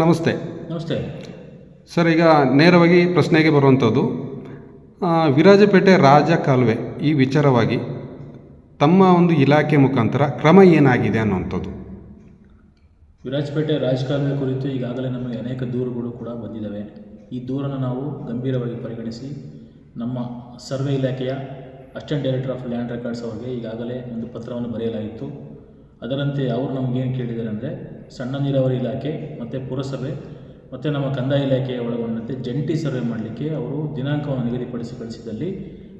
ನಮಸ್ತೆ. ನಮಸ್ತೆ. ಸರ್ ಈಗ ನೇರವಾಗಿ ಪ್ರಶ್ನೆಗೆ ಬರುವಂಥದ್ದು ವಿರಾಜಪೇಟೆ ರಾಜ ಕಾಲುವೆ ಈ ವಿಚಾರವಾಗಿ ತಮ್ಮ ಒಂದು ಇಲಾಖೆ ಮುಖಾಂತರ ಕ್ರಮ ಏನಾಗಿದೆ ಅನ್ನುವಂಥದ್ದು? ವಿರಾಜಪೇಟೆ ರಾಜಕಾಲುವೆ ಕುರಿತು ಈಗಾಗಲೇ ನಮಗೆ ಅನೇಕ ದೂರುಗಳು ಕೂಡ ಬಂದಿದ್ದಾವೆ. ಈ ದೂರನ್ನು ನಾವು ಗಂಭೀರವಾಗಿ ಪರಿಗಣಿಸಿ ನಮ್ಮ ಸರ್ವೆ ಇಲಾಖೆಯ assistant director of land records ಅವರಿಗೆ ಈಗಾಗಲೇ ಒಂದು ಪತ್ರವನ್ನು ಬರೆಯಲಾಗಿತ್ತು. ಅದರಂತೆ ಅವರು ನಮಗೇನು ಕೇಳಿದ್ದಾರೆ ಅಂದರೆ ಸಣ್ಣ ನೀರಾವರಿ ಇಲಾಖೆ ಮತ್ತು ಪುರಸಭೆ ಮತ್ತು ನಮ್ಮ ಕಂದಾಯ ಇಲಾಖೆಯ ಒಳಗೊಂಡಂತೆ ಜಂಟಿ ಸರ್ವೆ ಮಾಡಲಿಕ್ಕೆ ಅವರು ದಿನಾಂಕವನ್ನು ನಿಗದಿಪಡಿಸಿ ಕಳಿಸಿದಲ್ಲಿ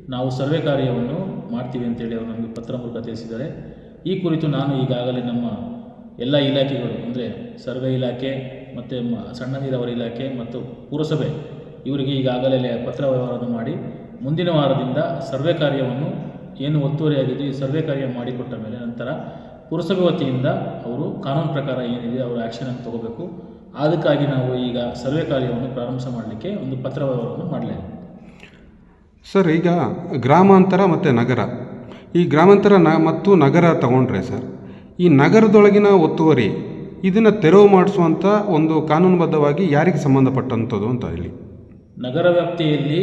ನಾವು ಸರ್ವೆ ಕಾರ್ಯವನ್ನು ಮಾಡ್ತೀವಿ ಅಂತೇಳಿ ಅವರು ನಮಗೆ ಪತ್ರ ಮೂಲಕ ತಿಳಿಸಿದ್ದಾರೆ. ಈ ಕುರಿತು ನಾನು ಈಗಾಗಲೇ ನಮ್ಮ ಎಲ್ಲ ಇಲಾಖೆಗಳು ಅಂದರೆ ಸರ್ವೆ ಇಲಾಖೆ ಮತ್ತು ಸಣ್ಣ ನೀರಾವರಿ ಇಲಾಖೆ ಮತ್ತು ಪುರಸಭೆ ಇವರಿಗೆ ಈಗಾಗಲೇ ಪತ್ರ ವ್ಯವಹಾರವನ್ನು ಮಾಡಿ ಮುಂದಿನ ವಾರದಿಂದ ಸರ್ವೆ ಕಾರ್ಯವನ್ನು ಏನು ಒತ್ತುವರಿಯಾಗಿದೆ ಈ ಸರ್ವೆ ಕಾರ್ಯ ಮಾಡಿಕೊಟ್ಟ ಮೇಲೆ ನಂತರ ಪುರಸಭೆ ವತಿಯಿಂದ ಅವರು ಕಾನೂನು ಪ್ರಕಾರ ಏನಿದೆ ಅವರು ಆ್ಯಕ್ಷನನ್ನು ತಗೋಬೇಕು. ಅದಕ್ಕಾಗಿ ನಾವು ಈಗ ಸರ್ವೆ ಕಾರ್ಯವನ್ನು ಪ್ರಾರಂಭ ಮಾಡಲಿಕ್ಕೆ ಒಂದು ಪತ್ರ ವ್ಯವಹಾರವನ್ನು ಮಾಡಲಾಗಿದೆ ಸರ್ ಈಗ ಗ್ರಾಮಾಂತರ ಮತ್ತು ನಗರ. ಈ ಗ್ರಾಮಾಂತರ ನ ಮತ್ತು ನಗರ ತಗೊಂಡ್ರೆ ಸರ್ ಈ ನಗರದೊಳಗಿನ ಒತ್ತುವರಿ ಇದನ್ನು ತೆರವು ಮಾಡಿಸುವಂಥ ಒಂದು ಕಾನೂನುಬದ್ಧವಾಗಿ ಯಾರಿಗೆ ಸಂಬಂಧಪಟ್ಟಂಥದ್ದು ಅಂತ ಹೇಳಿ. ನಗರ ವ್ಯಾಪ್ತಿಯಲ್ಲಿ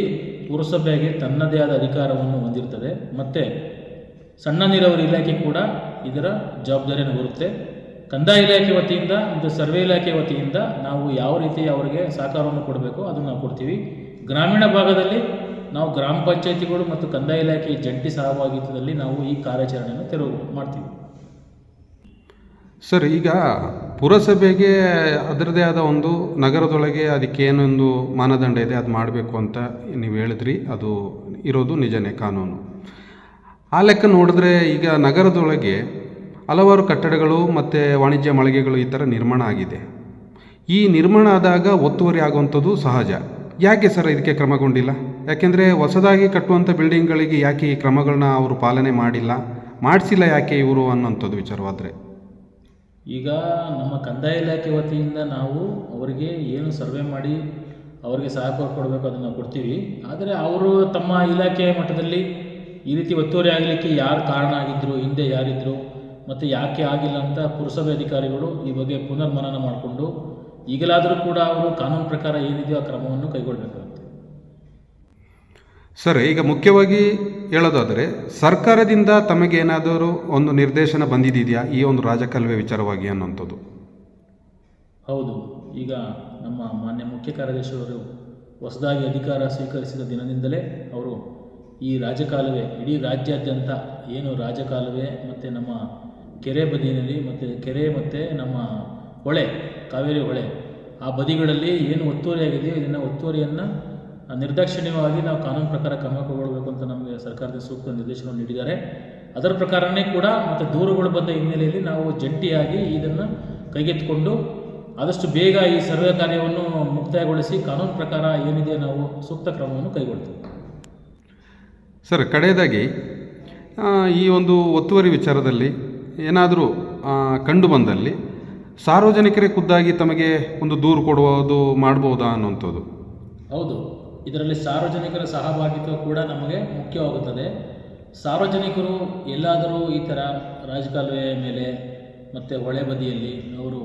ಪುರಸಭೆಗೆ ತನ್ನದೇ ಆದ ಅಧಿಕಾರವನ್ನು ಹೊಂದಿರ್ತದೆ. ಮತ್ತು ಸಣ್ಣ ನೀರಾವರಿ ಇಲಾಖೆ ಕೂಡ ಇದರ ಜವಾಬ್ದಾರಿಯನ್ನು ಬರುತ್ತೆ ಕಂದಾಯ ಇಲಾಖೆ ವತಿಯಿಂದ ಮತ್ತು ಸರ್ವೆ ಇಲಾಖೆ ವತಿಯಿಂದ ನಾವು ಯಾವ ರೀತಿ ಅವರಿಗೆ ಸಹಕಾರವನ್ನು ಕೊಡಬೇಕು ಅದನ್ನು ನಾವು ಕೊಡ್ತೀವಿ. ಗ್ರಾಮೀಣ ಭಾಗದಲ್ಲಿ ನಾವು ಗ್ರಾಮ ಪಂಚಾಯಿತಿಗಳು ಮತ್ತು ಕಂದಾಯ ಇಲಾಖೆ ಜಂಟಿ ಸಹಭಾಗಿತ್ವದಲ್ಲಿ ನಾವು ಈ ಕಾರ್ಯಾಚರಣೆಯನ್ನು ತೆರವು ಮಾಡ್ತೀವಿ. ಸರ್, ಈಗ ಪುರಸಭೆಗೆ ಅದರದೇ ಆದ ಒಂದು ನಗರದೊಳಗೆ ಅದಕ್ಕೆ ಏನೊಂದು ಮಾನದಂಡ ಇದೆ, ಅದು ಮಾಡಬೇಕು ಅಂತ ನೀವು ಹೇಳಿದ್ರಿ, ಅದು ಇರೋದು ನಿಜನೇ ಕಾನೂನು. ಆ ಲೆಕ್ಕ ನೋಡಿದ್ರೆ ಈಗ ನಗರದೊಳಗೆ ಹಲವಾರು ಕಟ್ಟಡಗಳು ಮತ್ತು ವಾಣಿಜ್ಯ ಮಳಿಗೆಗಳು ಈ ಥರ ನಿರ್ಮಾಣ ಆಗಿದೆ. ಈ ನಿರ್ಮಾಣ ಆದಾಗ ಒತ್ತುವರಿ ಆಗುವಂಥದ್ದು ಸಹಜ. ಯಾಕೆ ಸರ್ ಇದಕ್ಕೆ ಕ್ರಮಗೊಂಡಿಲ್ಲ ಯಾಕೆಂದರೆ ಹೊಸದಾಗಿ ಕಟ್ಟುವಂಥ ಬಿಲ್ಡಿಂಗ್ಗಳಿಗೆ ಯಾಕೆ ಈ ಕ್ರಮಗಳನ್ನ ಅವರು ಪಾಲನೆ ಮಾಡಿಲ್ಲ? ಮಾಡಿಸಿಲ್ಲ ಯಾಕೆ ಇವರು ಅನ್ನೋಂಥದ್ದು ವಿಚಾರವಾದರೆ. ಈಗ ನಮ್ಮ ಕಂದಾಯ ಇಲಾಖೆ ವತಿಯಿಂದ ನಾವು ಅವರಿಗೆ ಏನು ಸರ್ವೆ ಮಾಡಿ ಅವರಿಗೆ ಸಹಕಾರ ಕೊಡಬೇಕು ಅದನ್ನು ಕೊಡ್ತೀವಿ. ಆದರೆ ಅವರು ತಮ್ಮ ಇಲಾಖೆಯ ಮಟ್ಟದಲ್ಲಿ ಈ ರೀತಿ ಒತ್ತುವರಿ ಆಗಲಿಕ್ಕೆ ಯಾರು ಕಾರಣ ಆಗಿದ್ದರು ಹಿಂದೆ ಯಾರಿದ್ದರು ಮತ್ತು ಯಾಕೆ ಆಗಿಲ್ಲ ಅಂತ ಪುರಸಭೆ ಅಧಿಕಾರಿಗಳು ಈ ಬಗ್ಗೆ ಪುನರ್ಮನನ ಮಾಡಿಕೊಂಡು ಈಗಲಾದರೂ ಕೂಡ ಅವರು ಕಾನೂನು ಪ್ರಕಾರ ಏನಿದೆಯೋ ಆ ಕ್ರಮವನ್ನು ಕೈಗೊಳ್ಳಬೇಕಾಗುತ್ತೆ. ಸರ್ ಈಗ ಮುಖ್ಯವಾಗಿ ಹೇಳೋದಾದರೆ ಸರ್ಕಾರದಿಂದ ತಮಗೇನಾದರೂ ಒಂದು ನಿರ್ದೇಶನ ಬಂದಿದೆಯಾ? ಈ ಒಂದು ರಾಜಕಾಲುವೆ ವಿಚಾರವಾಗಿ ಅನ್ನೋಂಥದ್ದು ಹೌದು. ಈಗ ನಮ್ಮ ಮಾನ್ಯ ಮುಖ್ಯ ಕಾರ್ಯದರ್ಶಿಯವರು ಹೊಸದಾಗಿ ಅಧಿಕಾರ ಸ್ವೀಕರಿಸಿದ ದಿನದಿಂದಲೇ ಅವರು ಈ ರಾಜಕಾಲುವೆ, ಇಡೀ ರಾಜ್ಯಾದ್ಯಂತ ಏನು ರಾಜಕಾಲುವೆ ಮತ್ತು ನಮ್ಮ ಕೆರೆ ಬದಿಯಲ್ಲಿ ಮತ್ತು ಕೆರೆ ಮತ್ತು ನಮ್ಮ ಹೊಳೆ, ಕಾವೇರಿ ಹೊಳೆ, ಆ ಬದಿಗಳಲ್ಲಿ ಏನು ಒತ್ತುವರಿಯಾಗಿದೆಯೋ ಇದನ್ನು ಒತ್ತುವರಿಯನ್ನು ನಿರ್ದಾಕ್ಷಿಣ್ಯವಾಗಿ ನಾವು ಕಾನೂನು ಪ್ರಕಾರ ಕ್ರಮ ಕೈಗೊಳ್ಳಬೇಕು ಅಂತ ನಮಗೆ ಸರ್ಕಾರದ ಸೂಕ್ತ ನಿರ್ದೇಶನವನ್ನು ನೀಡಿದ್ದಾರೆ. ಅದರ ಪ್ರಕಾರನೇ ಕೂಡ ಮತ್ತು ದೂರುಗಳು ಬಂದ ಹಿನ್ನೆಲೆಯಲ್ಲಿ ನಾವು ಜಂಟಿಯಾಗಿ ಇದನ್ನು ಕೈಗೆತ್ತಿಕೊಂಡು ಆದಷ್ಟು ಬೇಗ ಈ ಸರ್ವೆ ಕಾರ್ಯವನ್ನು ಮುಕ್ತಾಯಗೊಳಿಸಿ ಕಾನೂನು ಪ್ರಕಾರ ಏನಿದೆ ನಾವು ಸೂಕ್ತ ಕ್ರಮವನ್ನು ಕೈಗೊಳ್ತೀವಿ. ಸರ್, ಕಡೆಯದಾಗಿ ಈ ಒಂದು ಒತ್ತುವರಿ ವಿಚಾರದಲ್ಲಿ ಏನಾದರೂ ಕಂಡು ಬಂದಲ್ಲಿ ಸಾರ್ವಜನಿಕರೇ ಖುದ್ದಾಗಿ ತಮಗೆ ಒಂದು ದೂರು ಕೊಡುವುದು ಮಾಡ್ಬೋದಾ ಅನ್ನುವಂಥದ್ದು? ಹೌದು. ಇದರಲ್ಲಿ ಸಾರ್ವಜನಿಕರ ಸಹಭಾಗಿತ್ವ ಕೂಡ ನಮಗೆ ಮುಖ್ಯವಾಗುತ್ತದೆ. ಸಾರ್ವಜನಿಕರು ಎಲ್ಲಾದರೂ ಈ ಥರ ರಾಜಕಾಲುವೆ ಮೇಲೆ ಮತ್ತು ಹೊಳೆ ಬದಿಯಲ್ಲಿ ಅವರು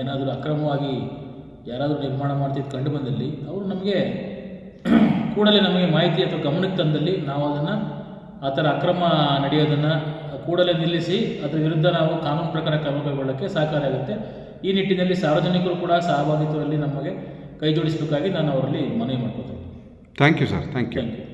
ಏನಾದರೂ ಅಕ್ರಮವಾಗಿ ಯಾರಾದರೂ ನಿರ್ಮಾಣ ಮಾಡ್ತಿದ್ದು ಕಂಡು ಬಂದಲ್ಲಿ, ಅವರು ನಮಗೆ ಕೂಡಲೇ ನಮಗೆ ಮಾಹಿತಿ ಅಥವಾ ಗಮನಕ್ಕೆ ತಂದಲ್ಲಿ ನಾವು ಅದನ್ನು ಆ ಥರ ಅಕ್ರಮ ನಡೆಯೋದನ್ನು ಕೂಡಲೇ ನಿಲ್ಲಿಸಿ ಅದರ ವಿರುದ್ಧ ನಾವು ಕಾನೂನು ಪ್ರಕಾರ ಕ್ರಮ ಕೈಗೊಳ್ಳೋಕ್ಕೆ ಸಹಕಾರಿಯಾಗುತ್ತೆ ಈ ನಿಟ್ಟಿನಲ್ಲಿ ಸಾರ್ವಜನಿಕರು ಕೂಡ ಸಹಭಾಗಿತ್ವದಲ್ಲಿ ನಮಗೆ ಕೈ ಜೋಡಿಸಬೇಕಾಗಿ ನಾನು ಅವರಲ್ಲಿ ಮನವಿ ಮಾಡ್ಕೋತೀನಿ thank you sir thank you thank you